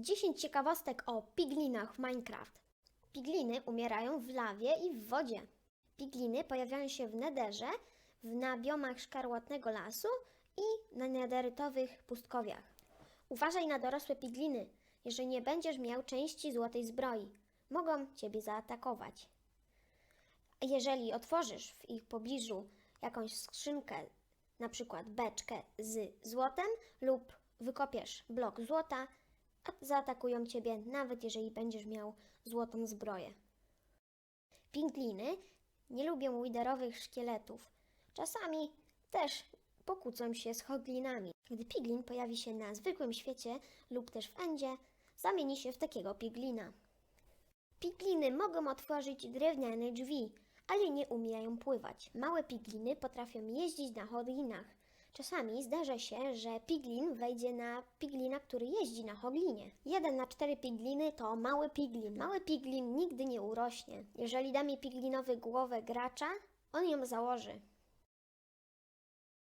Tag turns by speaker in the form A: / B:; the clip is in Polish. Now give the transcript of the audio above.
A: 10 ciekawostek o piglinach w Minecraft. Pigliny umierają w lawie i w wodzie. Pigliny pojawiają się w nederze, w na biomach szkarłatnego lasu i na nederytowych pustkowiach. Uważaj na dorosłe pigliny, jeżeli nie będziesz miał części złotej zbroi. Mogą ciebie zaatakować. Jeżeli otworzysz w ich pobliżu jakąś skrzynkę, na przykład beczkę z złotem lub wykopiesz blok złota, zaatakują ciebie nawet jeżeli będziesz miał złotą zbroję. Pingliny nie lubią widerowych szkieletów. Czasami też pokłócą się z hoglinami. Gdy piglin pojawi się na zwykłym świecie lub też w endzie, zamieni się w takiego piglina. Pigliny mogą otworzyć drewniane drzwi, ale nie umieją pływać. Małe pigliny potrafią jeździć na hoglinach. Czasami zdarza się, że piglin wejdzie na piglina, który jeździ na hoglinie. Jeden na cztery pigliny to mały piglin. Mały piglin nigdy nie urośnie. Jeżeli damy piglinowi głowę gracza, on ją założy.